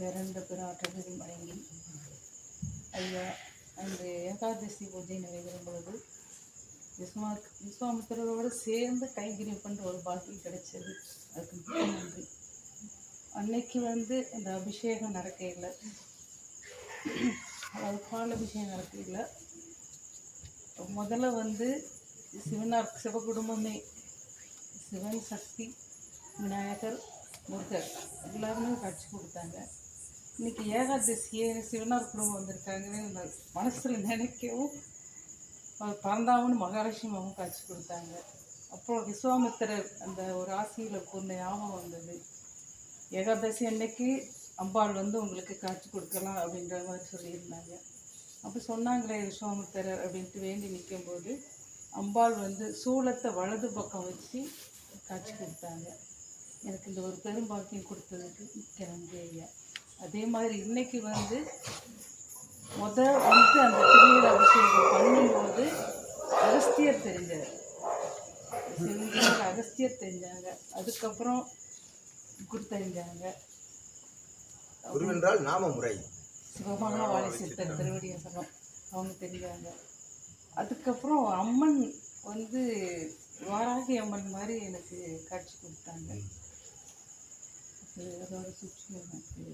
வேறெந்த பிற ஆற்றல்களையும் வழங்கி. ஐயா அந்த ஏகாதசி பூஜை நடைபெறும் பொழுது விஸ்வா விஸ்வாமித்திரரோடு சேர்ந்து கைகிரி பண்ணுற ஒரு பாக்கியம் கிடைச்சது. அதுக்கு மிக நன்றி. அன்னைக்கு வந்து அந்த அபிஷேகம் நடக்கையில் அதாவது பால் அபிஷேகம் நடக்கையில் முதல்ல வந்து சிவனார் சிவகுடும்பமே சிவன் சக்தி விநாயகர் முருகர் எல்லாருமே காட்சி கொடுத்தாங்க. இன்னைக்கு ஏகாதசியே சிவனார் குடும்பம் வந்திருக்காங்கன்னு நான் மனசில் நினைக்கவும் அவர் மகாலட்சுமி மகாலட்சுமியாவும் காட்சி கொடுத்தாங்க. அப்புறம் விஸ்வாமித்திரர் அந்த ஒரு ஆசையில் பொண்ணு ஞாபகம் வந்தது. ஏகாதசி அன்னைக்கு அம்பாள் வந்து உங்களுக்கு காட்சி கொடுக்கலாம் அப்படின்ற மாதிரி சொல்லியிருந்தாங்க. அப்போ சொன்னாங்களே விஸ்வாமித்திரர் அப்படின்ட்டு வேண்டி நிற்கும்போது அம்பாள் வந்து சூளத்தை வலது பக்கம் வச்சு காட்சி கொடுத்தாங்க. எனக்கு இந்த ஒரு பெரும்பாக்கியம் கொடுத்ததுக்கு கிளம்பி ஐயா. அதே மாதிரி இன்னைக்கு வந்து முத வந்து அந்த திருநீர் அபிஷேகம் பண்ணும்போது அகஸ்தியர் தெரிஞ்சார். சிவன் அகஸ்தியர் தெரிஞ்சாங்க. அதுக்கப்புறம் குரு தெரிஞ்சாங்க குருவென்றால் நாம முறை. சிவமகாவாளி சித்தர் திருவடியசனம். அவங்க தெரிஞ்சாங்க. அதுக்கப்புறம் அம்மன் வந்து வாராகி அம்மன் மாதிரி எனக்கு காட்சி கொடுத்தாங்க. அது அதோட சுற்றி எனக்கு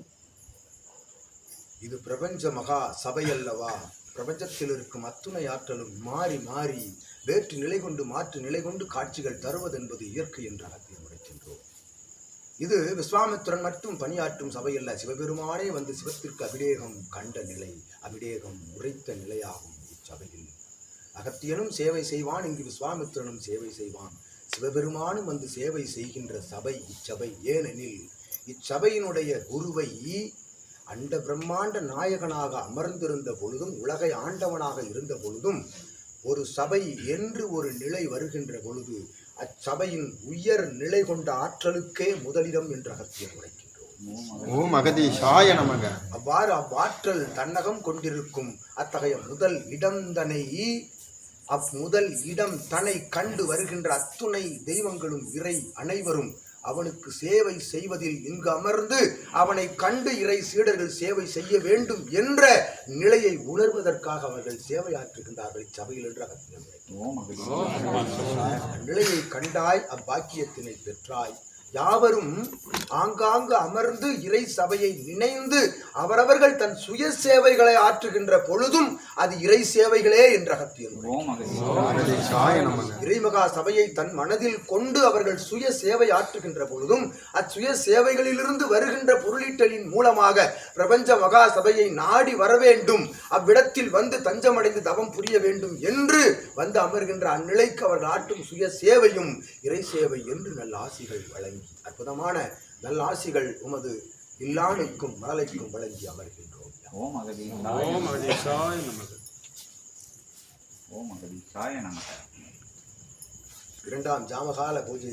இது பிரபஞ்ச மகா சபை அல்லவா? பிரபஞ்சத்தில் இருக்கும் அத்துணை ஆற்றலும் மாறி மாறி வேற்று நிலை கொண்டு மாற்று நிலை கொண்டு காட்சிகள் தருவதென்பது இயற்கை என்று அகத்தியம் உரைக்கின்றோம் இது விஸ்வாமித்திரன் மட்டும் பணியாற்றும் சபையல்ல சிவபெருமானே வந்து சிவத்திற்கு அபிடேகம் கண்ட நிலை அபிடேகம் உரைத்த நிலையாகும் இச்சபையில். அகத்தியனும் சேவை செய்வான் இங்கு விஸ்வாமித்திரனும் சேவை செய்வான். சிவபெருமானும் வந்து சேவை செய்கின்ற சபை இச்சபை. ஏனெனில் இச்சபையினுடைய குருவை அண்ட பிரம்மாண்ட நாயகனாக அமர்ந்திருந்த பொழுதும் உலகை ஆண்டவனாக இருந்த பொழுதும் ஒரு சபை என்று ஒரு நிலை வருகின்ற பொழுது அச்சபையின் உயர் நிலை கொண்ட ஆற்றலுக்கே முதலிடம் என்று அகத்தியம் உரைக்கின்றோம். அவ்வாறு அவ்வாற்றல் தன்னகம் கொண்டிருக்கும் அத்தகைய முதல் இடம்தனை அம்முதல் இடம் தன்னை கண்டு வருகின்ற அத்துணை தெய்வங்களும் இறை அனைவரும் அவனுக்கு சேவை செய்வதில் இங்கு அமர்ந்து அவனை கண்டு இறை சீடர்கள் சேவை செய்ய வேண்டும் என்ற நிலையை உணர்வதற்காக அவர்கள் சேவையாற்றுகின்றார்கள் இச்சபையில் என்று அகத்தியம் அந்நிலையை கண்டாய் அப்பாக்கியத்தினை பெற்றாய். யாவரும் ஆங்காங்கு அமர்ந்து இறை சபையை நினைந்து அவரவர்கள் தன் சுய சேவைகளை ஆற்றுகின்ற பொழுதும் அது இறை சேவைகளே என்ற நமக. இறைமகா சபையை தன் மனதில் கொண்டு அவர்கள் சுய சேவை ஆற்றுகின்ற பொழுதும் அச்சுய சேவைகளிலிருந்து வருகின்ற பொருளீட்டலின் மூலமாக பிரபஞ்ச மகா சபையை நாடி வர வேண்டும். அவ்விடத்தில் வந்து தஞ்சமடைந்து தவம் புரிய வேண்டும் என்று வந்து அமர்கின்ற அந்நிலைக்கு அவர்கள் ஆற்றும் சுய சேவையும் இறை சேவை என்று நல்ல ஆசிகள் வழங்கி அற்புதமான நல்ல ஆசிகள் உமது இல்லானுக்கும் மலலைக்கும் வழங்கி அமர்கின்றோம். ஓம் அகதி ஓம் அகதீஷாய நமக. ஓம் அகதீஷாய நமக. இரண்டாம் ஜாமகால பூஜை